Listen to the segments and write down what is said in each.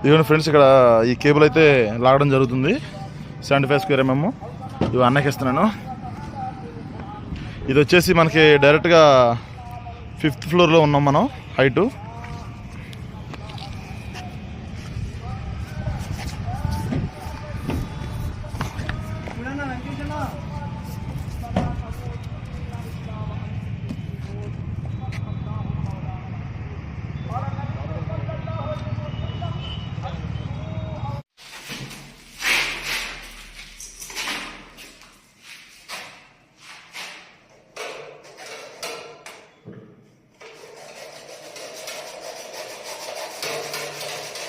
ఇదిగోండి ఫ్రెండ్స్ ఇక్కడ ఈ కేబుల్ అయితే లాగడం జరుగుతుంది. సెవెంటీ ఫైవ్ స్క్వేర్ ఎంఎం ఇవి అన్నకి ఇస్తున్నాను. ఇది వచ్చేసి మనకి డైరెక్ట్గా ఫిఫ్త్ ఫ్లోర్లో ఉన్నాం మనం హైటు.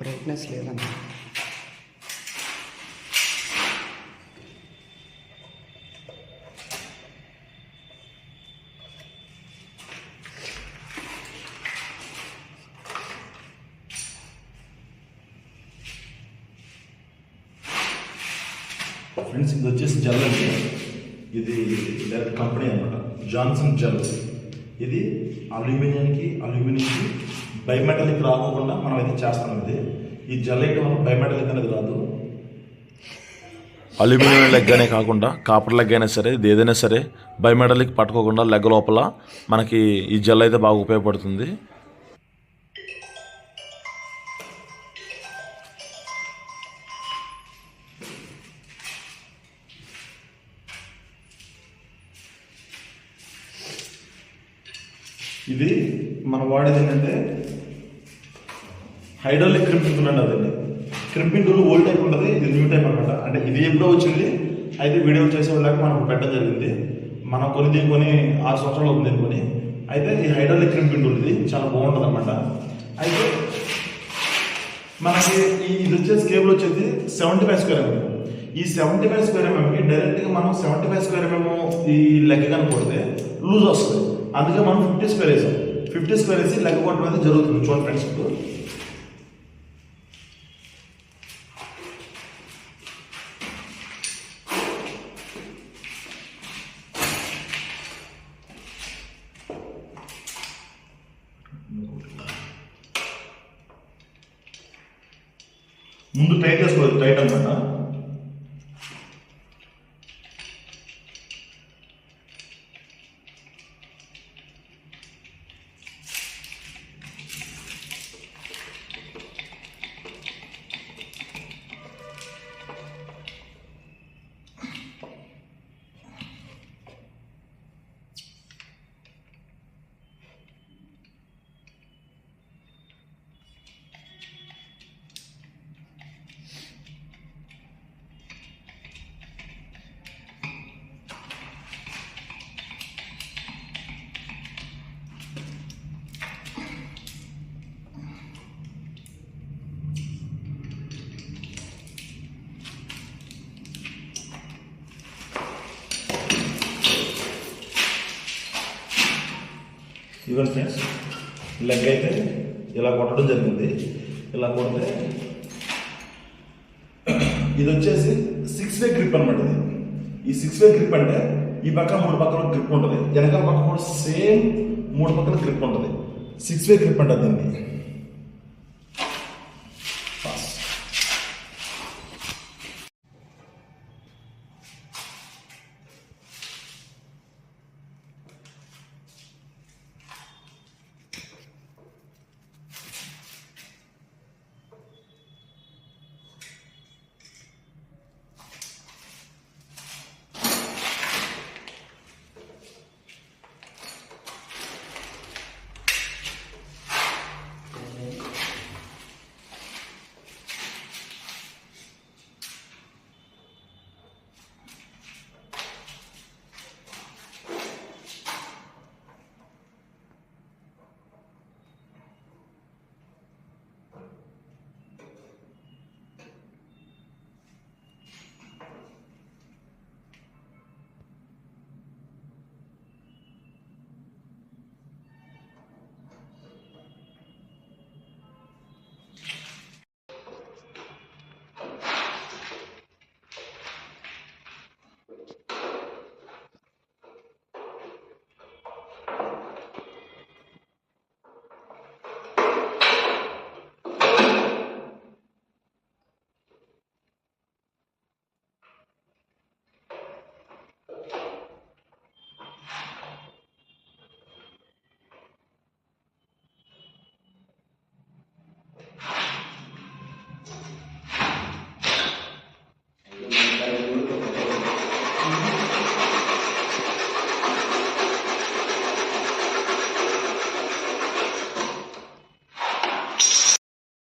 బ్రైట్నెస్ లేదన్న ఫ్రెండ్స్ ఇది వచ్చేసి జెల్ అండి ఇది డైరెక్ట్ కంపెనీ అనమాట జాన్సన్ జెల్ ఇది అల్యూమినియంకి అల్యూమినియంకి బైమెటాలిక్ రాకోకుండా మనం అయితే చేస్తాం ఇది ఈ జెల్ అయితే మనం బైమెటాలిక్ అనేది రాదు. అల్యూమినియం లెగ్ అనే కాకుండా కాపర్ లెగ్ అయినా సరే ఇది ఏదైనా సరే బైమెటాలిక్ పట్టుకోకుండా లెగ్ లోపల మనకి ఈ జెల్ అయితే బాగా ఉపయోగపడుతుంది. ఇది మనం వాడేది ఏంటంటే హైడ్రాలిక్ క్రింపింగ్ టూల్ అదండి. క్రింపింగ్ ఓల్డ్ టైప్ ఉంటుంది ఇది న్యూ టైప్ అనమాట అంటే ఇది ఎప్పుడో వచ్చింది అయితే వీడియో చేసే వాళ్ళకి మనం పెట్టడం జరిగింది. మనం కొని దీని ఆరు సంవత్సరాలు ఉంది కొని. అయితే ఈ హైడ్రాలిక్ క్రింపింగ్ ఉంది ఇది చాలా బాగుంటుంది అనమాట అయితే మనకి ఈ ఇది వచ్చేసి కేబుల్ వచ్చేది seventy five square M M ఈ సెవెంటీ ఫైవ్ స్క్వేర్ ఎంఎంకి డైరెక్ట్గా మనం seventy five square M M ఈ లెగ్ కనుకొడితే లూజ్ వస్తుంది. అందుకే మనం ఫిఫ్టీ స్క్వేర్ వేసాం. ఫిఫ్టీ స్క్వేర్ వేసి లెగ్ కొట్టడం అయితే జరుగుతుంది. చూడండి ఫ్రెండ్స్ ఇప్పుడు ముందు టైట్ చేసుకోవాలి టైట్ అనమాట ఇవ్వండి ఫ్రెండ్స్ లెగ్ అయితే ఇలా కొట్టడం జరిగింది. ఇలా కొడితే ఇది వచ్చేసి సిక్స్ వే గ్రిప్ అనమాట ఇది. ఈ సిక్స్ వే గ్రిప్ అంటే ఈ పక్క మూడు పక్కల గ్రిప్ ఉంటుంది. వెనకాల పక్క కూడా సేమ్ మూడు పక్కల గ్రిప్ ఉంటుంది. సిక్స్ వే గ్రిప్ అంటారు దీన్ని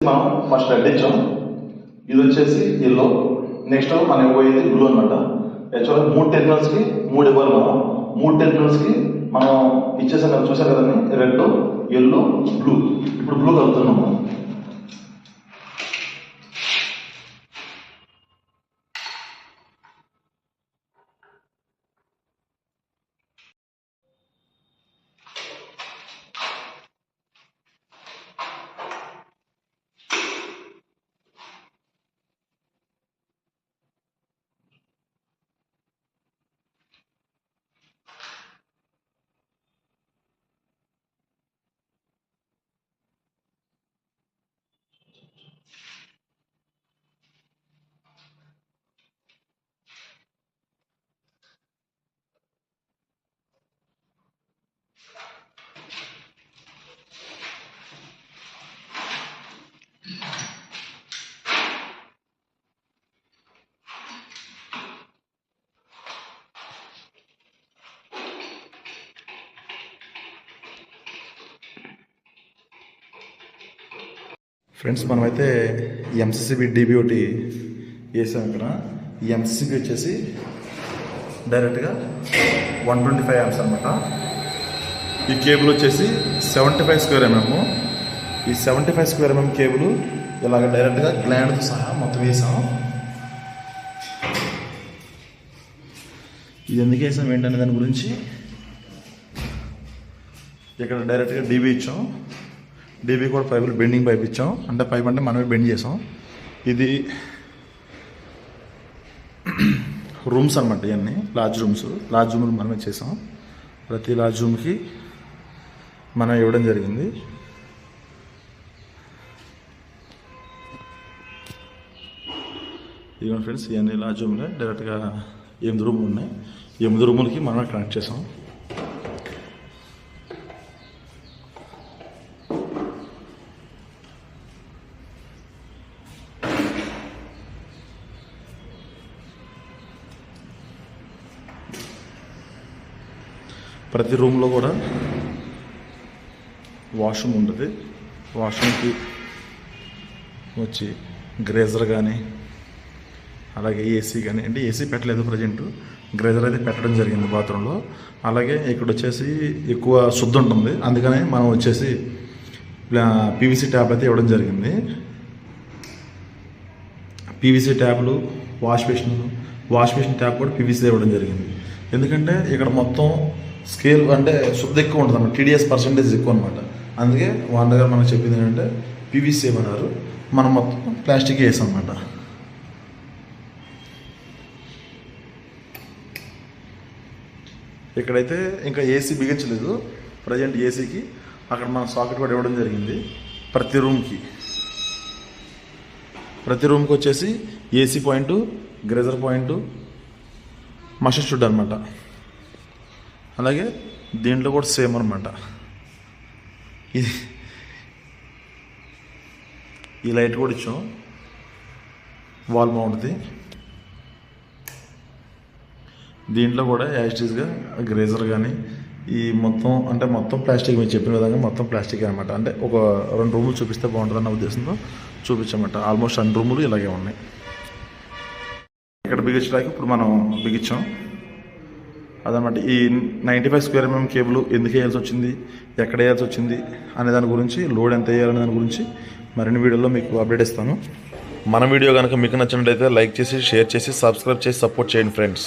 మనం ఫస్ట్ రెడ్ ఇచ్చాం ఇది వచ్చేసి ఎల్లో నెక్స్ట్ మనం ఇవ్వబోయేది బ్లూ అనమాట యాక్చువల్గా మూడు టెర్మినల్స్కి మూడు ఇవ్వాలి మనం. మూడు టెర్మినల్స్కి మనం ఇచ్చేసాం కదా చూసాం కదండి? రెడ్ ఎల్లో బ్లూ ఇప్పుడు బ్లూ కలుపుతున్నాము ఫ్రెండ్స్ మనమైతే ఎంసీసీబీ డీబీ ఒకటి వేసాం ఇక్కడ. ఈ ఎంసీసీబీ వచ్చేసి డైరెక్ట్గా వన్ ట్వంటీ ఫైవ్ ఎంస్ అనమాట ఈ కేబుల్ వచ్చేసి seventy five square M M ఈ seventy five square M M cable ఇలాగ డైరెక్ట్గా గ్లాండ్తో సహా మొత్తం వేసాం. ఇది ఎందుకు వేసాం? ఏంటనే దాని గురించి ఇక్కడ డైరెక్ట్గా డీబీ ఇచ్చాం. డీబీ కూడా పైపులు బెండింగ్ పైప్ ఇచ్చాం. అంటే పైప్ అంటే మనమే బెండ్ చేసాం. ఇది రూమ్స్ అనమాట ఇవన్నీ లార్జ్ రూమ్స్. లార్జ్ రూమ్లు మనమే చేసాం. ప్రతి లార్జ్ రూమ్కి మనం ఇవ్వడం జరిగింది. ఇదిగోండి ఫ్రెండ్స్ ఇవన్నీ లార్జ్ రూమ్లే. డైరెక్ట్గా ఎనిమిది రూములు ఉన్నాయి. ఎనిమిది రూములకి మనమే కనెక్ట్ చేసాం. ప్రతి రూమ్లో కూడా వాష్రూమ్ ఉంటుంది. వాష్రూమ్కి వచ్చి గ్రేజర్ కానీ అలాగే ఏసీ కానీ అంటే ఏసీ పెట్టలేదు ప్రజెంట్. గ్రేజర్ అయితే పెట్టడం జరిగింది బాత్రూంలో. అలాగే ఇక్కడ వచ్చేసి ఎక్కువ శుద్ధి ఉంటుంది. అందుకనే మనం వచ్చేసి పీవీసీ ట్యాబ్ అయితే ఇవ్వడం జరిగింది. PVC ట్యాబ్లు wash basin wash basin tap కూడా పీవీసీ ఇవ్వడం జరిగింది. ఎందుకంటే ఇక్కడ మొత్తం స్కేల్ అంటే శుద్ధ ఎక్కువ ఉంటుంది అన్నమాట. టీడీఎస్ పర్సంటేజ్ ఎక్కువ అనమాట అందుకే వాళ్ళ దగ్గర మనకు చెప్పింది ఏంటంటే పీవీసీ ఇవ్వన్నారు మనం మొత్తం ప్లాస్టిక్ వేసాం అనమాట ఇక్కడైతే ఇంకా ఏసీ బిగించలేదు. ప్రజెంట్ ఏసీకి అక్కడ మన సాకెట్ కూడా ఇవ్వడం జరిగింది. ప్రతి రూమ్కి ప్రతి రూమ్కి వచ్చేసి A C point geyser point machine షుడ్ అనమాట అలాగే దీంట్లో కూడా సేమ్ అనమాట ఇది ఈ లైట్ కూడా ఇచ్చాం. వాల్ మౌంట్ది దీంట్లో కూడా యాజిటీస్గా గ్రేజర్ కానీ ఈ మొత్తం అంటే మొత్తం ప్లాస్టిక్ మీరు చెప్పిన విధంగా మొత్తం ప్లాస్టిక్ అనమాట అంటే ఒక రెండు రూములు చూపిస్తే బాగుంటుందన్న ఉద్దేశంతో చూపించామంట. ఆల్మోస్ట్ అన్ని రూములు ఇలాగే ఉన్నాయి. ఇక్కడ బిగించడానికి ఇప్పుడు మనం బిగించాం. అదనమాట. ఈ ninety five square M M cable ఎందుకు వేయాల్సి వచ్చింది? ఎక్కడ వేయాల్సి వచ్చింది? అనే దాని గురించి లోడ్ ఎంత వేయాలనే దాని గురించి మరిన్ని వీడియోలో మీకు అప్డేట్ ఇస్తాను. మన వీడియో కనుక మీకు నచ్చినట్లయితే లైక్ చేసి షేర్ చేసి సబ్స్క్రైబ్ చేసి సపోర్ట్ చేయండి ఫ్రెండ్స్.